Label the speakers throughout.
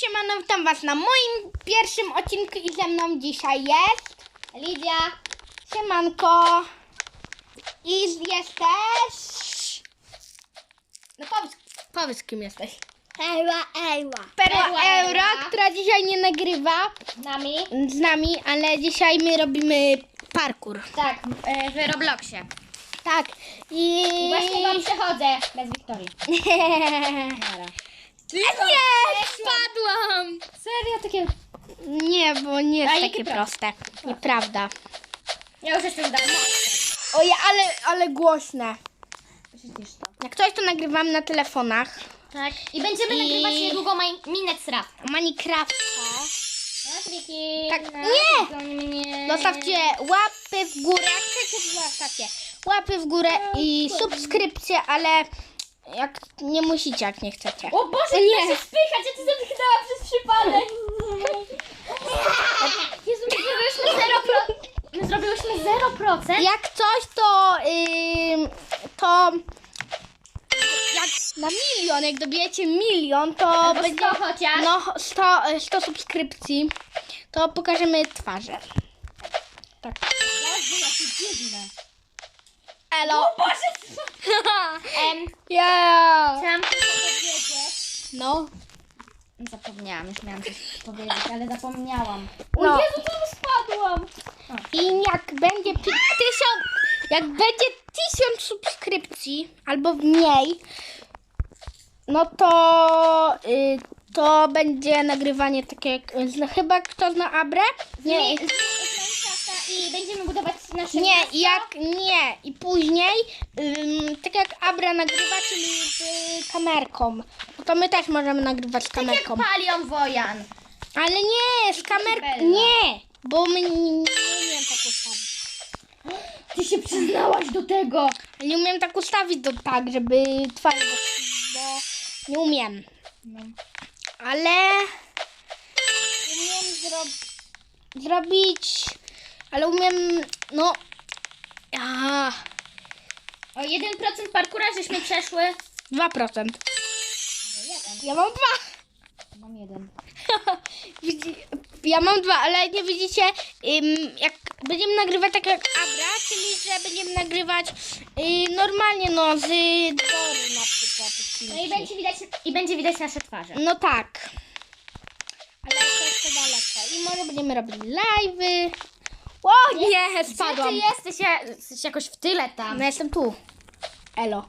Speaker 1: siemano, witam was na moim pierwszym odcinku i ze mną dzisiaj jest Lidia, siemanko i jest też... No powiedz, powiedz kim jesteś.
Speaker 2: Ewa, ewa.
Speaker 1: Perła
Speaker 2: Perła Eura.
Speaker 1: która dzisiaj nie nagrywa
Speaker 2: Z nami?
Speaker 1: z nami, ale dzisiaj my robimy parkour.
Speaker 2: Tak, e, w Robloxie.
Speaker 1: Tak. I...
Speaker 2: Właśnie wam przechodzę bez Wiktorii.
Speaker 1: Nie, spadłam.
Speaker 2: Serio? Takie...
Speaker 1: Nie, bo nie jest
Speaker 2: A
Speaker 1: takie proste. Nieprawda.
Speaker 2: Ja już jestem zdana.
Speaker 1: Oje, ale, ale głośne.
Speaker 2: Przecież to.
Speaker 1: Jak coś to nagrywam na telefonach.
Speaker 2: Tak. I będziemy
Speaker 1: I-
Speaker 2: nagrywać niedługo Minecraft.
Speaker 1: Minecrafta.
Speaker 2: Tak.
Speaker 1: Tak, nie! Zostawcie łapy w górę. Jak chcecie, zostawcie łapy w górę i subskrypcję, ale jak nie musicie, jak nie chcecie.
Speaker 2: O Boże,
Speaker 1: Nie.
Speaker 2: nie się spychać, ja to zamknęłam przez przypadek. Jezu, my zrobiłyśmy 0%. My zrobiłyśmy 0%.
Speaker 1: Jak coś, to ym, to jak na milion, jak dobijecie milion, to
Speaker 2: Albo
Speaker 1: będzie
Speaker 2: 100 chociaż.
Speaker 1: no 100, 100 subskrypcji, to pokażemy twarze. Tak.
Speaker 2: Jezu, jakie dziwne.
Speaker 1: Elo.
Speaker 2: Boże, Em,
Speaker 1: Ja.
Speaker 2: chciałam tylko powiedzieć.
Speaker 1: No.
Speaker 2: Zapomniałam, już miałam coś powiedzieć, ale zapomniałam. O
Speaker 1: No.
Speaker 2: Jezu, tam spadłam.
Speaker 1: I jak będzie pi- tysiąc, jak będzie tysiąc subskrypcji albo mniej, no to y, to będzie nagrywanie takie jak z- chyba kto zna Abrę? Nie,
Speaker 2: i będziemy budować nasze
Speaker 1: nie,
Speaker 2: miasto.
Speaker 1: jak nie i później ym, tak jak Abra nagrywa, czyli z kamerką. No to my też możemy nagrywać z
Speaker 2: Tak jak
Speaker 1: kamerką.
Speaker 2: Palion Wojan.
Speaker 1: Ale nie, z kamerką. Nie, bo my nie, nie umiem tak ustawić.
Speaker 2: Ty się przyznałaś do tego.
Speaker 1: Nie umiem tak ustawić do tak, żeby twarz, bo, bo nie umiem.
Speaker 2: No.
Speaker 1: Ale umiem zro- zrobić, ale umiem, no, a,
Speaker 2: O 1% parkura żeśmy przeszły.
Speaker 1: 2%.
Speaker 2: No jeden.
Speaker 1: Ja mam dwa.
Speaker 2: Mam jeden.
Speaker 1: Widzi- Ja mam dwa, ale nie widzicie, ym, jak będziemy nagrywać tak jak Abra, czyli że będziemy nagrywać y, normalnie, no, z dworu na przykład.
Speaker 2: No i będzie widać, i będzie widać nasze twarze.
Speaker 1: No tak. Ale to jeszcze daleko. I może będziemy robić live'y. O nie,
Speaker 2: Gdzie ty jesteś? Ja, jesteś jakoś w tyle tam.
Speaker 1: No jestem tu. Elo.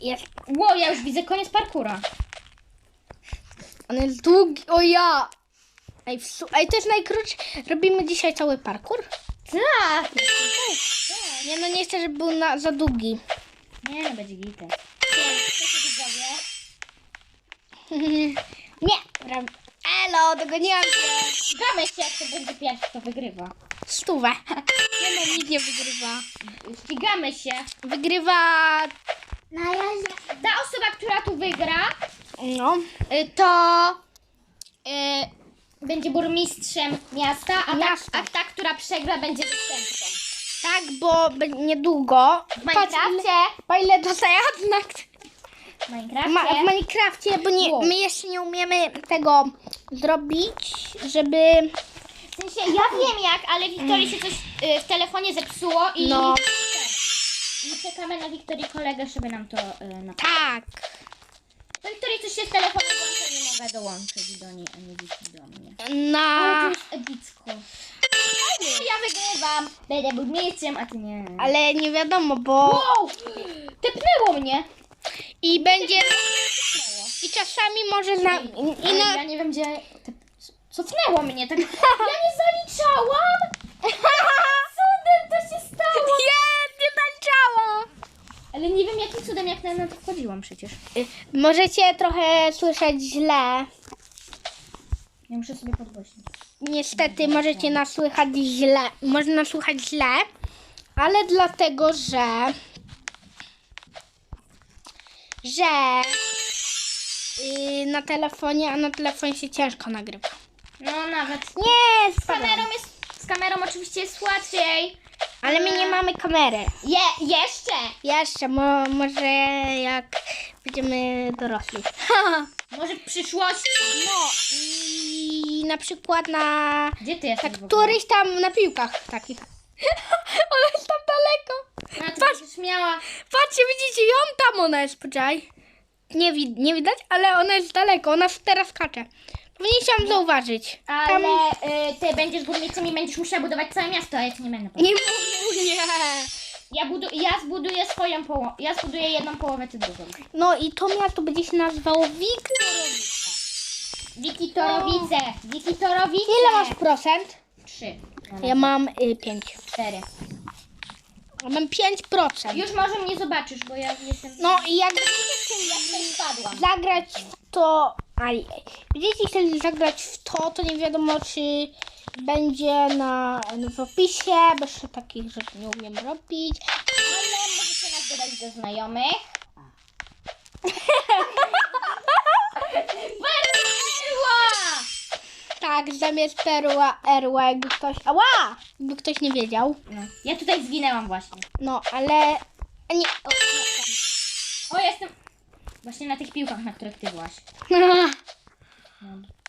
Speaker 1: Jest.
Speaker 2: Ło, ja już widzę koniec parkura.
Speaker 1: On jest długi. O ja. Ej, w su- Ej, to jest najkrótszy. Robimy dzisiaj cały parkour?
Speaker 2: Tak.
Speaker 1: Nie, no nie chcę, żeby był na, za długi.
Speaker 2: Nie, no będzie gitę.
Speaker 1: nie. Elo, dogoniłam cię.
Speaker 2: Ścigamy się, jak to będzie pierwszy, to wygrywa.
Speaker 1: Stówę. Nie no, nikt nie wygrywa.
Speaker 2: Ścigamy się.
Speaker 1: Wygrywa...
Speaker 2: Na razie. Ta osoba, która tu wygra,
Speaker 1: No.
Speaker 2: y, to y, będzie burmistrzem miasta, a ta,
Speaker 1: Miasta.
Speaker 2: a ta, która przegra, będzie zastępcą.
Speaker 1: Tak, bo be- niedługo.
Speaker 2: W Minecrafcie.
Speaker 1: O ile dostaję na,
Speaker 2: W
Speaker 1: ma, w Minecrafcie, bo nie,
Speaker 2: Wow.
Speaker 1: my jeszcze nie umiemy tego zrobić, żeby.
Speaker 2: W sensie, ja wiem jak, ale Wiktorii się coś y, w telefonie zepsuło i...
Speaker 1: No.
Speaker 2: I czekamy na Wiktorii kolegę, żeby nam to y, naprawić.
Speaker 1: Tak.
Speaker 2: Do Wiktorii coś się z telefonu włącza, nie mogę dołączyć do niej, a nie Wiki do mnie.
Speaker 1: Na.
Speaker 2: Ale to jest epicko. Ja wygrywam. Będę burmistrzem, a ty nie.
Speaker 1: Ale nie wiadomo, bo.
Speaker 2: Wow! Tepnęło mnie.
Speaker 1: I będzie. I czasami może na. I na
Speaker 2: Ja nie wiem gdzie... Tep... Cofnęło mnie tak... Ja nie zaliczałam! Cudem to się stało!
Speaker 1: Nie, nie tańczało.
Speaker 2: Ale nie wiem jakim cudem, jak na na to wchodziłam przecież.
Speaker 1: Y, Możecie trochę słyszeć źle.
Speaker 2: Ja muszę sobie podgłośnić.
Speaker 1: Niestety możecie nas słychać źle. Można słuchać źle, ale dlatego, że że yy, na telefonie, a na telefonie się ciężko nagrywa.
Speaker 2: No nawet.
Speaker 1: Nie,
Speaker 2: Z kamerą jest... Z kamerą oczywiście jest łatwiej.
Speaker 1: Ale my nie mamy kamery.
Speaker 2: Je, jeszcze!
Speaker 1: Jeszcze, mo, może jak będziemy dorośli.
Speaker 2: Może w przyszłości?
Speaker 1: No i na przykład na
Speaker 2: Gdzie ty jesteś
Speaker 1: tak,
Speaker 2: w ogóle?
Speaker 1: któryś tam na piłkach takich. Ona jest tam daleko.
Speaker 2: A, ty
Speaker 1: Patrz.
Speaker 2: będziesz miała...
Speaker 1: Patrzcie, widzicie ją tam ona jest, poczekaj. Nie, wi- nie widać, ale ona jest daleko, ona teraz skacze. Powinniście zauważyć. Tam...
Speaker 2: Ale y, ty będziesz górnikiem i będziesz musiała budować całe miasto, a ja ci nie będę
Speaker 1: Nie mówię, nie.
Speaker 2: Ja, budu ja zbuduję swoją połowę. Ja zbuduję jedną połowę, ty drugą.
Speaker 1: No i to miasto będzie się nazywało Wiktorowice.
Speaker 2: Wiki Torowice! Wiki Torowice!
Speaker 1: Ile masz procent?
Speaker 2: Trzy.
Speaker 1: Ja mam y, 5.
Speaker 2: Cztery.
Speaker 1: Ja mam 5%.
Speaker 2: Już może mnie zobaczysz, bo ja jestem...
Speaker 1: No i jak
Speaker 2: ja tutaj spadłam.
Speaker 1: zagrać w to. Aj, będziecie chcieli zagrać w to, to nie wiadomo czy będzie na, w opisie, bo jeszcze takich rzeczy nie umiem robić.
Speaker 2: Ale możecie nas dodać do znajomych. Perła!
Speaker 1: Tak, zamiast perła, erła, jakby ktoś. Ała! Jakby ktoś nie wiedział.
Speaker 2: No. Ja tutaj zginęłam właśnie.
Speaker 1: No, ale. Nie. O,
Speaker 2: O, jestem właśnie na tych piłkach, na których ty byłaś.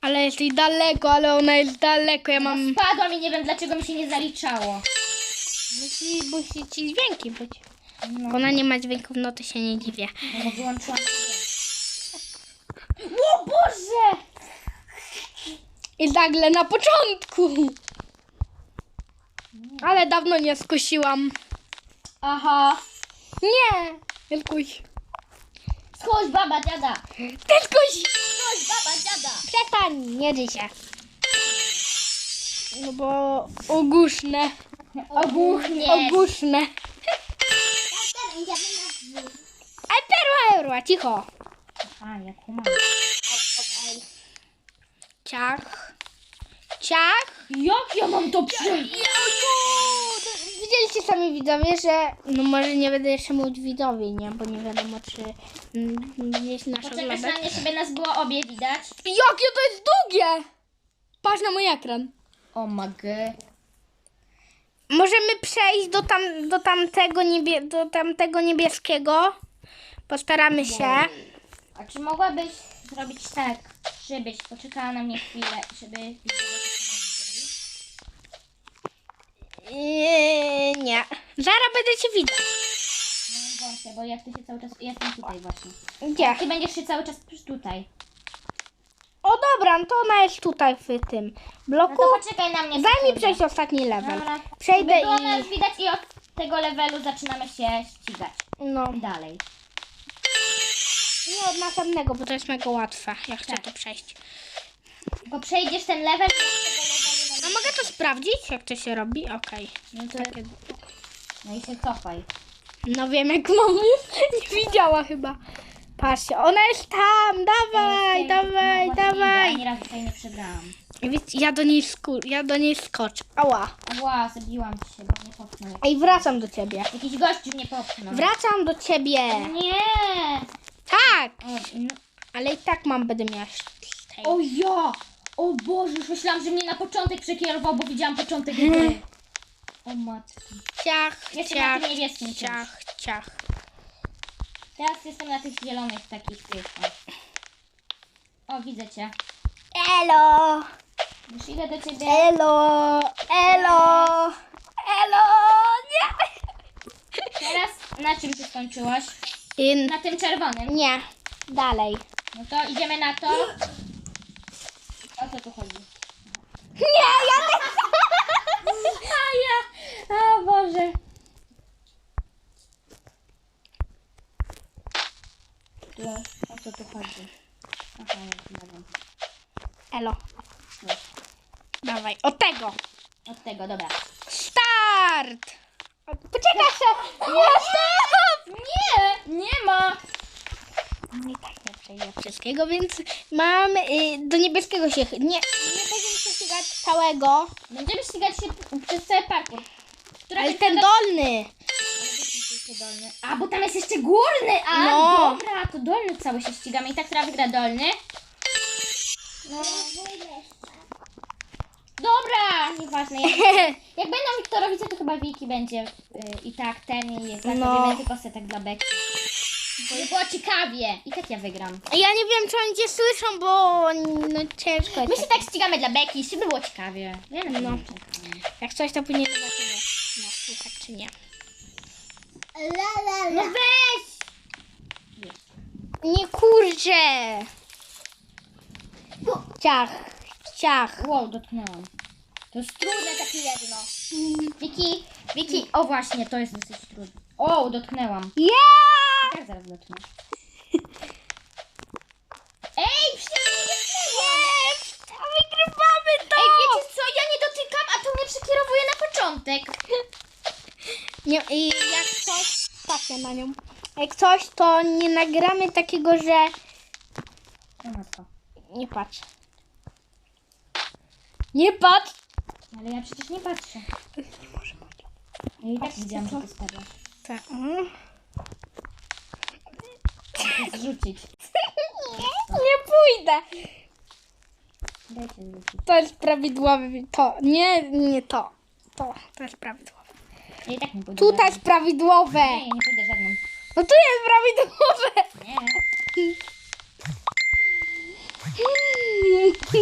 Speaker 1: Ale jesteś daleko, ale ona jest daleko. Ja mam.
Speaker 2: Spadłam i nie wiem, dlaczego mi się nie zaliczało.
Speaker 1: Musi, musi ci dźwięki być.
Speaker 2: No,
Speaker 1: Ona nie ma dźwięków, no to się nie dziwię.
Speaker 2: no bo wyłączyłam. O Boże!
Speaker 1: I nagle na początku. Ale dawno nie skusiłam.
Speaker 2: Aha.
Speaker 1: Nie! Jelkuś.
Speaker 2: Schodź, baba, dziada.
Speaker 1: Jelkuś!
Speaker 2: Schodź, baba, dziada.
Speaker 1: Przestań, nie się. No bo ogłuszne.
Speaker 2: Obuchniesz.
Speaker 1: Ogłuszne. Aj, perła, perła, cicho.
Speaker 2: A, ja kumam.
Speaker 1: Ciach. Ciach.
Speaker 2: Jak ja mam to przejść?
Speaker 1: Widzieliście sami widzowie, że no może nie będę jeszcze mówić widzowie, nie? Bo nie wiadomo czy mm, jest nasz
Speaker 2: Poczekasz na mnie, żeby nas było obie widać.
Speaker 1: Jakie to jest długie! Patrz na mój ekran.
Speaker 2: O magę.
Speaker 1: Możemy przejść do, tam, do, tamtego, niebie, do tamtego niebieskiego. Postaramy się.
Speaker 2: A czy mogłabyś zrobić tak, żebyś poczekała na mnie chwilę, żeby widzowie się nie widzieli?
Speaker 1: Yy, nie. Zaraz będę cię widzieć.
Speaker 2: No wątpię, bo jak ty się cały czas... Jestem tutaj właśnie.
Speaker 1: Gdzie?
Speaker 2: Ty będziesz się cały czas tutaj.
Speaker 1: O dobra, no to ona jest tutaj w tym
Speaker 2: No
Speaker 1: bloku.
Speaker 2: to poczekaj na mnie
Speaker 1: Daj mi
Speaker 2: sekundę.
Speaker 1: przejść ostatni level.
Speaker 2: Dobra.
Speaker 1: Przejdę
Speaker 2: Żeby było
Speaker 1: i...
Speaker 2: nas widać i od tego levelu zaczynamy się ścigać.
Speaker 1: No,
Speaker 2: I dalej.
Speaker 1: nie od następnego, bo to jest mega łatwe. Ja chcę
Speaker 2: Tak.
Speaker 1: to przejść.
Speaker 2: Tylko przejdziesz ten level i od tego levelu...
Speaker 1: A mogę to sprawdzić, jak to się robi? Okej.
Speaker 2: No, to...
Speaker 1: Takie-
Speaker 2: no i się cofaj.
Speaker 1: No wiem, jak mam. Nie widziała chyba. Patrzcie, ona jest tam. Dawaj,
Speaker 2: Jestem-
Speaker 1: dawaj,
Speaker 2: no właśnie
Speaker 1: dawaj.
Speaker 2: Ani razu tutaj nie przegrałam.
Speaker 1: Wiecie, ja do niej sku... ja do niej skoczę. Ała.
Speaker 2: Ła, zabiłam się, bo popchnął.
Speaker 1: Ej, wracam do ciebie.
Speaker 2: Jakiś gościu mnie popchnął.
Speaker 1: Wracam do ciebie.
Speaker 2: Nie!
Speaker 1: Tak,
Speaker 2: O, no.
Speaker 1: ale i tak mam będę miała
Speaker 2: o ja! O Boże, już myślałam, że mnie na początek przekierował, bo widziałam początek gry. O matki.
Speaker 1: Ciach,
Speaker 2: Jestem na
Speaker 1: ciach,
Speaker 2: tym niebieskim czymś.
Speaker 1: ciach, ciach.
Speaker 2: Teraz jestem na tych zielonych takich tych. O, o widzę cię.
Speaker 1: Elo,
Speaker 2: Już idę do ciebie.
Speaker 1: elo, elo, elo, nie.
Speaker 2: Teraz na czym ty skończyłaś?
Speaker 1: Ym,
Speaker 2: Na tym czerwonym.
Speaker 1: nie, dalej.
Speaker 2: No to idziemy na to. O co tu chodzi?
Speaker 1: Nie, ja nie.
Speaker 2: A ja! O Boże! O co tu chodzi? Aha, ja wiem.
Speaker 1: Elo. Dawaj, od tego.
Speaker 2: Od tego, dobra.
Speaker 1: Start! Poczekaj się! Nie, stop!
Speaker 2: Nie! Nie ma!
Speaker 1: I tak nie wszystkiego, więc mam y, do niebieskiego się... Nie, nie będziemy się ścigać całego,
Speaker 2: Będziemy ścigać się przez cały parkour. Która
Speaker 1: ale ten dolny.
Speaker 2: Dolny. A, bo tam jest jeszcze górny! A,
Speaker 1: No.
Speaker 2: dobra, to dolny cały się ścigamy. I tak teraz wygra dolny. No. Dobra, nieważne. Jak, jak będą Wiktorowice, to chyba Wiki będzie y, i tak ten i jest. Tak,
Speaker 1: No.
Speaker 2: robimy tylko setek dla Beki. Żeby było ciekawie. I tak ja wygram.
Speaker 1: Ja nie wiem, czy oni cię słyszą, bo no ciężko.
Speaker 2: My się tak ścigamy dla Beki, żeby było ciekawie. Ja na
Speaker 1: No.
Speaker 2: no. czekam.
Speaker 1: Jak coś, to później zobaczymy. No, słuchać czy nie.
Speaker 2: No weź!
Speaker 1: Nie kurczę! Ciach, ciach.
Speaker 2: Wow, dotknęłam. To jest trudne takie jedno. Wiki, Wiki, o właśnie, to jest dosyć trudne. O, dotknęłam.
Speaker 1: Yeah!
Speaker 2: Zaraz dotknę. Ej, przecież nie!
Speaker 1: Jest! Wygrywamy to!
Speaker 2: Ej, wiecie co, ja nie dotykam, a to mnie przekierowuje na początek.
Speaker 1: Nie, I jak coś, patrzę na nią. Jak coś, to nie nagramy takiego, że...
Speaker 2: O matko.
Speaker 1: Nie patrz. Nie patrz!
Speaker 2: Ale ja przecież nie patrzę. Ja i tak widziałam, że ty spadłaś.
Speaker 1: Tak. mhm.
Speaker 2: Zrzucić.
Speaker 1: Nie pójdę.
Speaker 2: Dajcie zrzucić.
Speaker 1: To jest prawidłowe. To. Nie, nie to. To. To jest prawidłowe.
Speaker 2: Ja i tak nie pójdę
Speaker 1: Tutaj jest
Speaker 2: żadną.
Speaker 1: prawidłowe.
Speaker 2: Nie, nie pójdę żadną.
Speaker 1: No tu jest prawidłowe.
Speaker 2: Nie.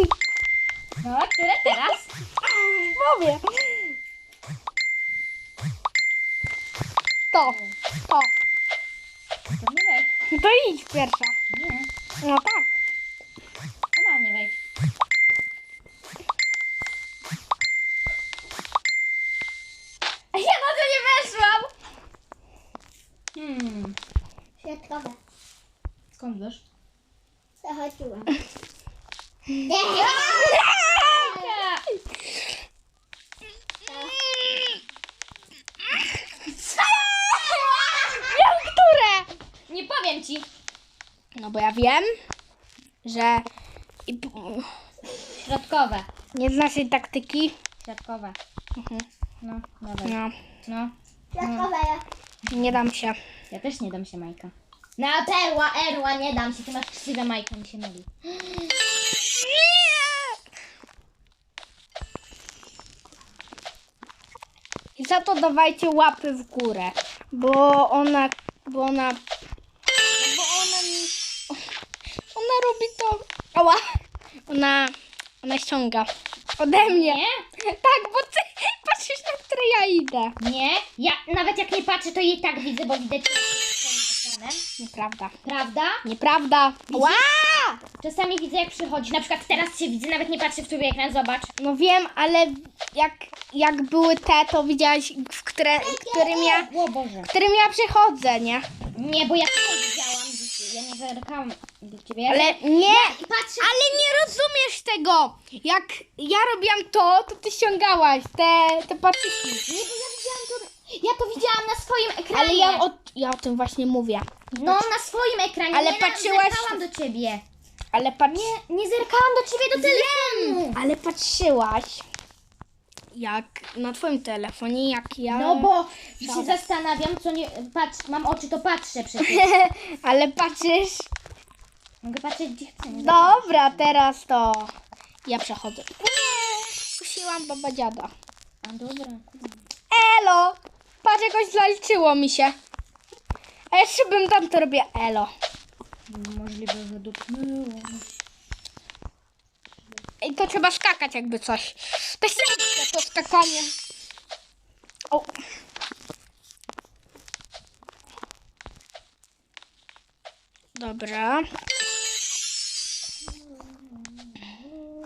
Speaker 2: No, które teraz?
Speaker 1: Mówię. To. To
Speaker 2: nie wejdź.
Speaker 1: To idź pierwsza.
Speaker 2: Nie.
Speaker 1: No tak.
Speaker 2: Sama nie wejdź. Ja na to nie weszłam! Hmm.
Speaker 3: Świadkowe.
Speaker 2: Skąd wiesz?
Speaker 3: Zachodziłem.
Speaker 1: Wiem, które.
Speaker 2: Nie powiem ci.
Speaker 1: No bo ja wiem, że i
Speaker 2: Środkowe.
Speaker 1: nie znasz tej taktyki.
Speaker 2: Środkowe.
Speaker 1: Mhm.
Speaker 2: No, dawaj.
Speaker 1: No,
Speaker 2: No.
Speaker 3: Świadkowe.
Speaker 1: nie dam się.
Speaker 2: Ja też nie dam się Majka. Na perła, erła, nie dam się. Ty masz krzywe Majka, mi się myli.
Speaker 1: I za to dawajcie łapy w górę, bo ona, bo ona, robi to, ała, ona, ona ściąga ode mnie.
Speaker 2: Nie?
Speaker 1: Tak, bo ty patrzysz, na które ja idę.
Speaker 2: Nie? Ja nawet jak nie patrzę, to jej tak widzę, bo widać swoim ekranem.
Speaker 1: Nieprawda.
Speaker 2: Prawda?
Speaker 1: Nieprawda. Ła!
Speaker 2: Czasami widzę jak przychodzi. Na przykład teraz się widzę, nawet nie patrzę w twój ekran, zobacz.
Speaker 1: No wiem, ale jak, jak były te, to widziałaś, w które, którym ja,
Speaker 2: O Boże.
Speaker 1: którym ja przychodzę, nie?
Speaker 2: Nie, bo ja też zerkałam do ciebie.
Speaker 1: Ale nie,
Speaker 2: patrzę.
Speaker 1: ale nie rozumiesz tego. Jak ja robiłam to, to ty ściągałaś te, te patyki.
Speaker 2: Nie, bo ja widziałam to. Ja to widziałam na swoim ekranie.
Speaker 1: Ale ja o, ja o tym właśnie mówię.
Speaker 2: No, na swoim ekranie.
Speaker 1: Ale
Speaker 2: nie
Speaker 1: patrzyłaś-
Speaker 2: zerkałam do ciebie.
Speaker 1: Ale patrz,
Speaker 2: Nie, nie zerkałam do ciebie do telefonu.
Speaker 1: ale patrzyłaś jak na twoim telefonie, jak ja...
Speaker 2: No bo się zastanawiam, co nie. Patrz, mam oczy, to patrzę przecież.
Speaker 1: ale patrzysz...
Speaker 2: Mogę patrzeć gdzie chcę. nie
Speaker 1: Dobra, teraz to ja przechodzę. Kusiłam baba dziada.
Speaker 2: A dobra.
Speaker 1: Elo! Patrz, jakoś zaliczyło mi się. A jeszcze bym tam to robię elo.
Speaker 2: Możliwe, że dotknęło.
Speaker 1: I to trzeba skakać jakby coś. To się to skakanie. O. Dobra.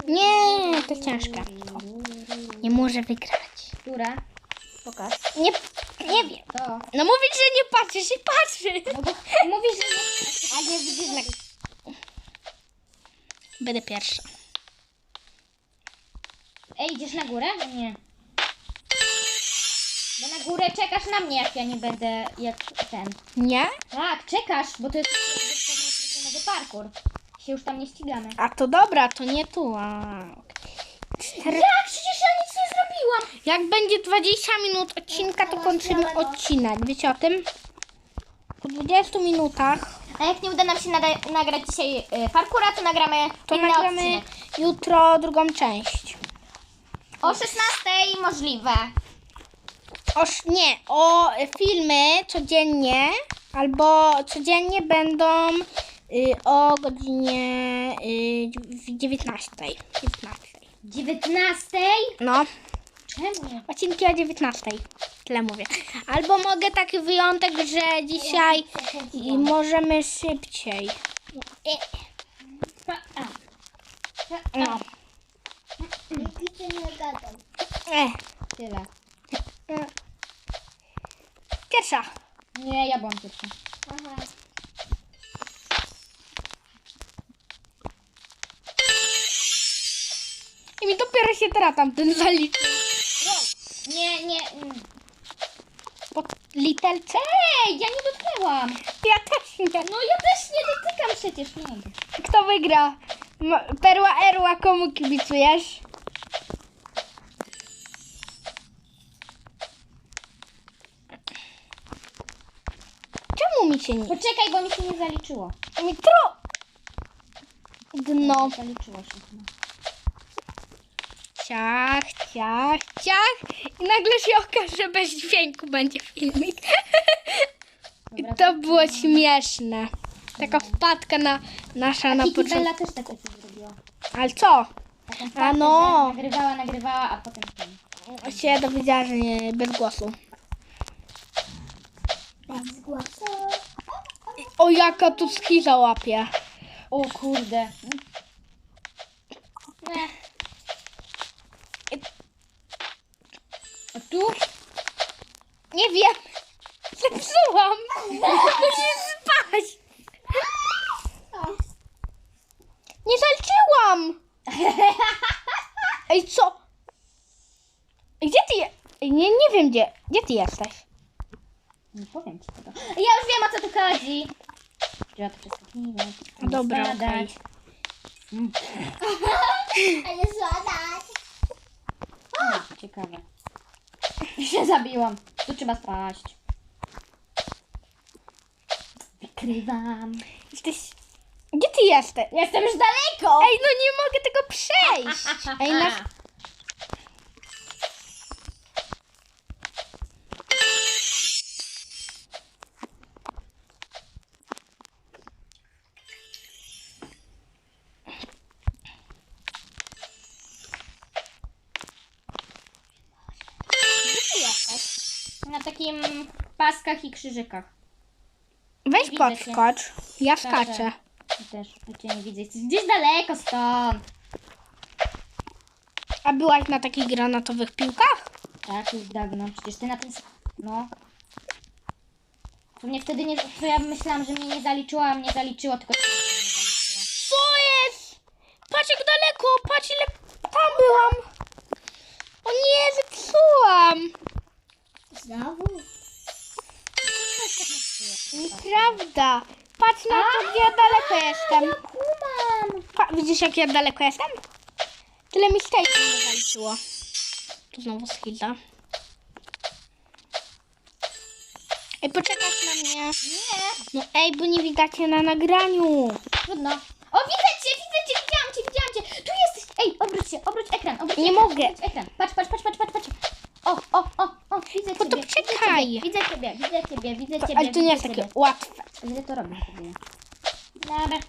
Speaker 1: Nie, to ciężkie. Nie może wygrać.
Speaker 2: Która? Pokaż.
Speaker 1: Nie, nie wiem.
Speaker 2: To.
Speaker 1: No mówisz, że nie patrzysz i patrzy.
Speaker 2: No bo mówisz, że nie.
Speaker 1: A nie widzisz na... Będę pierwsza.
Speaker 2: Idziesz na górę? Nie. Bo na górę czekasz na mnie, jak ja nie będę jak ten.
Speaker 1: Nie?
Speaker 2: Tak, czekasz, bo to jest nowy parkour. Się już tam nie ścigamy.
Speaker 1: A to dobra, to nie tu. A...
Speaker 2: Jak? Przecież ja nic nie zrobiłam.
Speaker 1: Jak będzie 20 minut odcinka, to kończymy odcinek. Wiecie o tym? Po 20 minutach
Speaker 2: A jak nie uda nam się nagrać dzisiaj y, parkoura, to nagramy
Speaker 1: to nagramy
Speaker 2: odcinek.
Speaker 1: jutro drugą część.
Speaker 2: O 16 możliwe.
Speaker 1: O, nie, o filmy codziennie albo codziennie będą y, o godzinie y, w 19. 19.
Speaker 2: 19?
Speaker 1: No,
Speaker 2: Czemu?
Speaker 1: odcinki o 19. Tyle mówię. Albo mogę taki wyjątek, że dzisiaj i możemy szybciej.
Speaker 2: A,
Speaker 1: No.
Speaker 3: Cię nie gadam.
Speaker 1: E,
Speaker 2: tyle.
Speaker 1: e. Pierwsza.
Speaker 2: Nie, ja byłam pierwsza.
Speaker 3: Aha.
Speaker 1: I mi dopiero się teraz tamten zaliczył.
Speaker 2: Nie, nie. mm.
Speaker 1: Po literce?
Speaker 2: Ej, ja nie dotknęłam.
Speaker 1: Ja też nie.
Speaker 2: No ja też nie dotykam przecież. Nie mogę.
Speaker 1: Kto wygra? Perła Erła, komu kibicujesz? Czemu mi się nie...
Speaker 2: Poczekaj, bo mi się nie zaliczyło.
Speaker 1: Mi tro... Dno.
Speaker 2: Zaliczyło się.
Speaker 1: Ciach, ciach, ciach. I nagle się okaże, że bez dźwięku będzie filmik. I
Speaker 2: Dobra,
Speaker 1: to było śmieszne. Taka wpadka na, nasza na początku.
Speaker 2: Bella też takie coś zrobiła.
Speaker 1: Ale co?
Speaker 2: Taką
Speaker 1: A no.
Speaker 2: że Nagrywała, nagrywała, a potem ten.
Speaker 1: Się dowiedziała, że nie, bez głosu.
Speaker 3: Bez głosu.
Speaker 1: O, jaka tu schiza łapie.
Speaker 2: O kurde. A tu?
Speaker 1: Nie wiem. Zepsułam. Musisz spać. Nie zaliczyłam. Ej, co? Gdzie ty je... Ej, Nie, nie wiem gdzie. Gdzie ty jesteś?
Speaker 2: Nie powiem ci tego. Ja już wiem o co tu chodzi. Przeskakiwać. nie
Speaker 1: Dobra, okej.
Speaker 3: Ale zładać.
Speaker 2: o, ciekawe. Się zabiłam. Tu trzeba spaść. Wykrywam.
Speaker 1: Jesteś... Gdzie ty jesteś?
Speaker 2: Jestem już daleko!
Speaker 1: Ej, no nie mogę tego przejść. Ej.
Speaker 2: Takim paskach i krzyżykach.
Speaker 1: Weź
Speaker 2: Widzę
Speaker 1: podskocz. Ja skaczę.
Speaker 2: Ja też. Ja cię nie widzę. Jesteś gdzieś daleko stąd.
Speaker 1: A byłaś na takich granatowych piłkach?
Speaker 2: Tak, już dawno. Przecież ty na tym... No. To mnie wtedy nie... To ja myślałam, że mnie nie zaliczyło, a mnie zaliczyło, tylko...
Speaker 1: Nieprawda. Patrz na to, gdzie ja daleko jestem.
Speaker 2: Kumam!
Speaker 1: Pa, widzisz jak ja daleko jestem? Tyle mi stejki nie zaliczyło. Tu znowu skilla. Ej, poczekasz na mnie.
Speaker 2: Nie.
Speaker 1: No ej, bo nie widać cię na nagraniu.
Speaker 2: Trudno. O, widzę cię, widzę cię, widziałam cię, widziałam cię. Tu jesteś. Ej, obróć się, obróć ekran, obróć
Speaker 1: Nie
Speaker 2: ekran,
Speaker 1: mogę.
Speaker 2: Obróć ekran. Patrz, patrz, patrz, patrz, patrz, patrz. O, o, o, o, widzę
Speaker 1: No to
Speaker 2: ciebie.
Speaker 1: czekaj.
Speaker 2: Widzę ciebie, widzę ciebie, widzę
Speaker 1: To,
Speaker 2: ciebie.
Speaker 1: ale to nie jest
Speaker 2: widzę
Speaker 1: takie
Speaker 2: ciebie.
Speaker 1: łatwe.
Speaker 2: Źle to robię sobie. Dobra.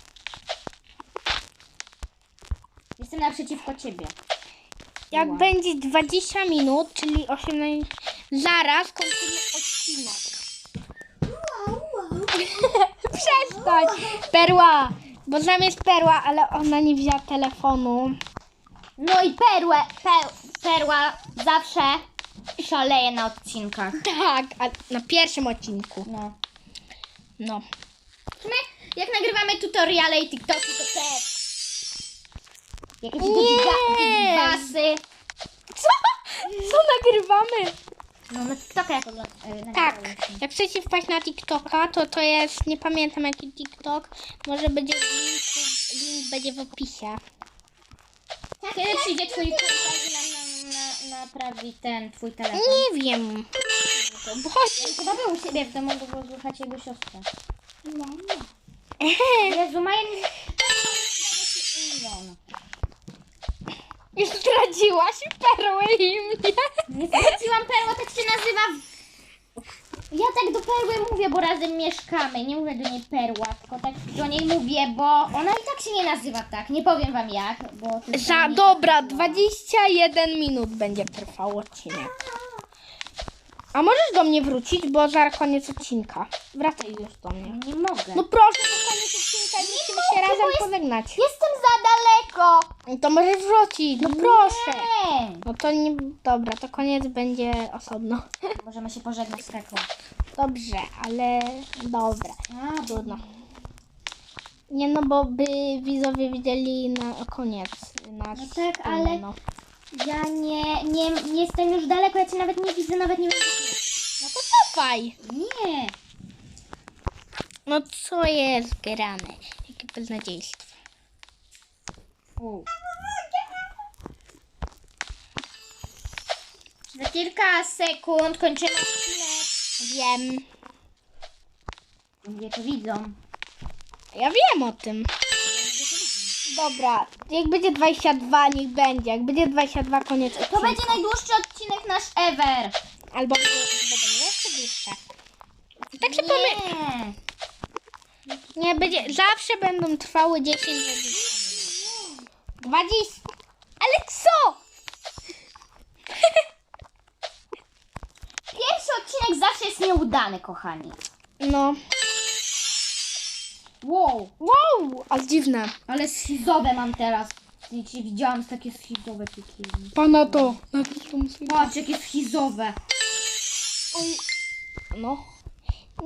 Speaker 2: Jestem naprzeciwko ciebie.
Speaker 1: Jak będzie 20 minut, czyli 18, zaraz kończymy odcinek. Przestań! Perła! Bo zamiast perła, ale ona nie wzięła telefonu.
Speaker 2: No i perłę, per, perła zawsze szaleje na odcinkach.
Speaker 1: Tak, a na pierwszym odcinku.
Speaker 2: No.
Speaker 1: No.
Speaker 2: Sumie, jak nagrywamy tutoriale i TikToki, to też. Jakieś basy.
Speaker 1: Co? Co nagrywamy?
Speaker 2: No na TikToka jak oglądamy.
Speaker 1: Tak, jak chcecie wpaść na TikToka, to to jest, nie pamiętam jaki TikTok, może będzie w linku, link będzie w opisie.
Speaker 2: Kiedy przyjdzie twój na, naprawi ten twój telefon?
Speaker 1: Nie wiem. Bo chodź.
Speaker 2: On Chyba był u siebie w domu, bo było słychać jego siostrę.
Speaker 3: Nie.
Speaker 2: Jezu, nie... Milion.
Speaker 1: Już zdradziłaś perły i mnie.
Speaker 2: Nie straciłam perła, tak się nazywa. Ja tak do perły mówię, bo razem mieszkamy. Nie mówię do niej perła, tylko tak do niej mówię, bo ona i tak się nie nazywa tak. Nie powiem wam jak, bo...
Speaker 1: Za, dobra,
Speaker 2: tak
Speaker 1: 21 minut będzie trwał odcinek. A możesz do mnie wrócić, bo zaraz koniec odcinka. Wracaj już do mnie.
Speaker 2: Nie mogę.
Speaker 1: No proszę, to koniec odcinka i musimy się
Speaker 2: mogę,
Speaker 1: razem
Speaker 2: jest-
Speaker 1: pożegnać.
Speaker 2: Jestem za daleko.
Speaker 1: No To możesz wrócić, no proszę.
Speaker 2: Nie.
Speaker 1: No to nie, dobra, to koniec będzie osobno.
Speaker 2: Możemy się pożegnać z taką.
Speaker 1: Dobrze, ale dobra,
Speaker 2: A,
Speaker 1: trudno. Nie no, bo by widzowie widzieli na koniec nasz
Speaker 2: No tak, ale-
Speaker 1: No.
Speaker 2: Ja nie, nie, nie jestem już daleko, ja cię nawet nie widzę, nawet nie wiem.
Speaker 1: no to cofaj.
Speaker 2: Nie.
Speaker 1: No co jest grane? Jakie beznadziejstwo.
Speaker 2: U. Za kilka sekund kończymy odcinek.
Speaker 1: Wiem.
Speaker 2: Ludzie to widzą.
Speaker 1: Ja wiem o tym. Dobra, jak będzie 22, niech będzie. Jak będzie 22, koniec
Speaker 2: To
Speaker 1: odcinka.
Speaker 2: będzie najdłuższy odcinek nasz ever.
Speaker 1: Albo będzie- będą jeszcze dłuższe. Tak się pomy...
Speaker 2: Nie.
Speaker 1: Nie, będzie... Zawsze będą trwały 10-20 minut. 20... Ale co?
Speaker 2: Pierwszy odcinek zawsze jest nieudany, kochani.
Speaker 1: No.
Speaker 2: Wow.
Speaker 1: Wow, ale dziwne.
Speaker 2: Ale schizowe mam teraz. Wiecie, widziałam takie schizowe piekielne.
Speaker 1: Pana to. Na.
Speaker 2: Patrz, jakie schizowe.
Speaker 1: No.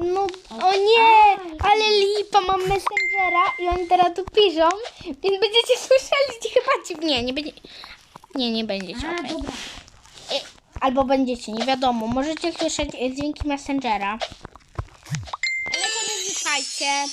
Speaker 1: No, o nie, ale lipa, mam Messengera i oni teraz tu piszą, więc będziecie słyszeli chyba ci... Nie, nie będzie... Nie, nie będziecie,
Speaker 2: A,
Speaker 1: okej.
Speaker 2: dobra.
Speaker 1: Y, Albo będziecie, nie wiadomo. Możecie słyszeć y, dźwięki Messengera. Ale to nie słuchajcie.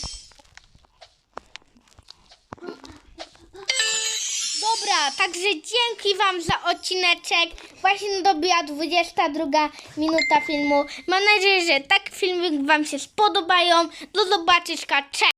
Speaker 1: Dobra, także dzięki Wam za odcineczek. Właśnie dobiła 22 minuta filmu. Mam nadzieję, że tak filmy Wam się spodobają. Do zobaczenia. Cześć!